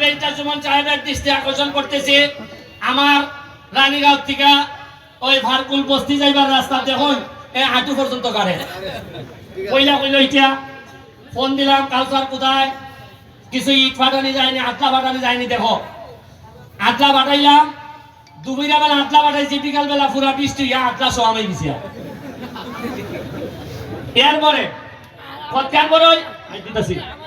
Barrister Suman সাহেবের দৃষ্টি আকর্ষণ করতেছি। আমার রানীগাঁও থেকে ওই ভারকুল বস্তি যাইবার রাস্তা দেখুন এই হাঁটু পর্যন্ত কারে কইলা কইল ইটা, ফোন দিলাম, কালচার কোথায়? কিছু ইট ফাটানি যায়নি, আটলা ফাটানি যায়নি, দেখো। আটলা ফাটাইলাম দুপুরা বেলা আটলা ফাটাইছি বিকাল বেলা পুরা বৃষ্টি, ইয়া আটলা আমি গেছি। এরপরে দিতেছি। ও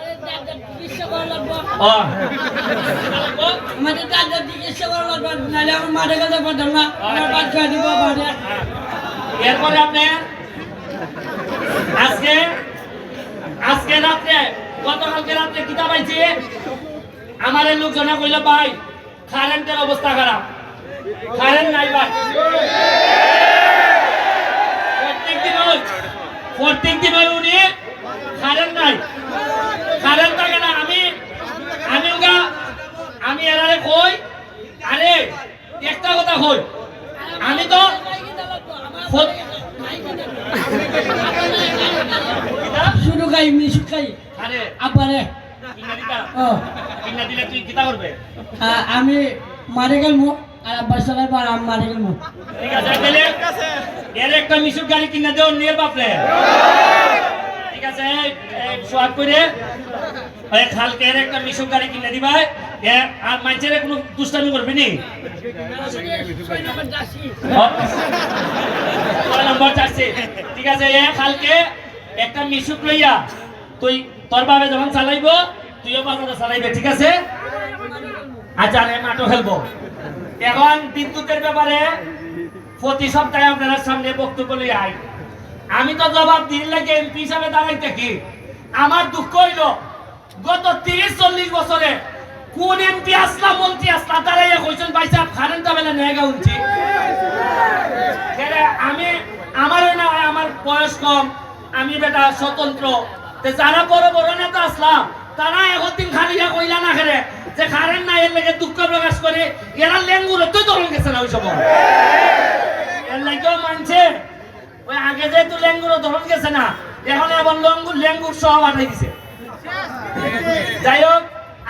আমার এরপরে আজকে আমার লোকজনে কইল, ভাই কারেন্টের অবস্থা খারাপ। কারেন্ট নাই ভাই। প্রত্যেক দিন প্রত্যেক দিন উনি কারেন্ট নাই কারেন্ট থাকে না আমি আমি ওগা আমি এরারে কই আরে একটা কথা কই? আমি তো শুরু খাই মিশু খাই আরে আমি মারে গেলমু আর আব্বার আর আমি মারে ঠিক আছে তাহলে এর একটা মিশুক গাড়ি কিনা দেও নিয়ে বাপরে। ঠিক আছে সোয়াদ করে এই খালকে এর একটা মিশুক গাড়ি কিনে দিবা এ আর মাইচের কোনো দুষ্টামি করবি নি? ঠিক আছে, এ খালকে একটা মিশুক লইয়া তুই তোর বাবে যখন চালাইব, তুইও বাজারে চালাইবে, ঠিক আছে? আচ্ছা খেলব। এখন বিদ্যুতের ব্যাপারে প্রতি সপ্তাহে আপনার সামনে বক্তব্য লই আই আমি তো জবাব দিন লাগে এমপি হিসাবে দাঁড়াইতে কি? আমার দুঃখ হইল, গত তিরিশ, চল্লিশ বছরে কোন এমপি আসলা, মন্ত্রী আসলা দাঁড়াইয়া কইছেন ভাই সাহেব কারেন্ট বেলা নেগা উঠছি আমি আমার না আমার বয়স কম, আমি বেটা স্বতন্ত্র। তে যারা বড় বড় নেতা আসলাম, তারা এখন দিন খালিয়া কইলা না খেলে যে কারেন্ট না এর লেগে দুঃখ প্রকাশ করে, এরা লেঙ্গুর তো ধরন গেছে না ওই সময়। এর লাগেও মানছে। ওই আগে যেহেতু লেঙ্গুর ধরন গেছে না, এখন এবার লঙ্গুর লেঙ্গুর সহ বানাই দিছে যাই হোক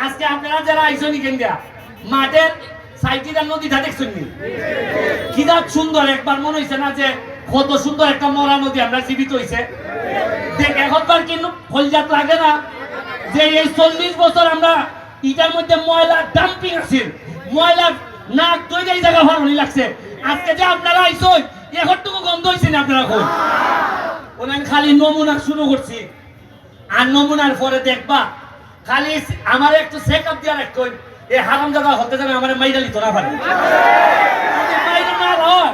আজকে আপনারা যারা আইসনি কেন্দ্রা মাঠের সাইটিটা নদীটা দেখছেন? কি যা সুন্দর, একবার মনে হইছে না যে কত সুন্দর একটা মরা নদী আমরা জীবিত হইছে। দেখ, একবার কিন্তু ফলজাত লাগে না যে এই চল্লিশ বছর আমরা ইটার মধ্যে ময়লা ডাম্পিং আছে ময়লা নাক তৈরি এই জায়গা ভালো লাগছে। আজকে যে আপনারা আইসই এখনটুকু গন্ধ হইছে না আপনারা কোন ওনার খালি নমুনা শুরু করছি। আর নমুনার পরে দেখবা খালি আমার একটু চেক আপ দিয়ে রাখতো এই হারাম জায়গা হতে যাবে আমার মাইরা লিত না পারে মাইরা না হয়,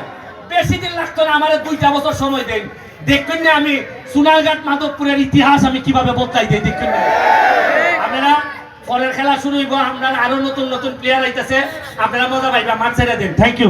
বেশি দিন লাগতো না, আমার দুইটা বছর সময় দেন। দেখবেন না আমি সোনারঘাট মাধবপুরের ইতিহাস আমি কীভাবে বদলাই দিই, দেখবেন না। আপনারা পরের খেলা শুরু হইব আমরা আরও নতুন নতুন প্লেয়ার আইতেছে, আপনারা মজা পাইবা, মাঠ ছেড়ে দেন। Thank you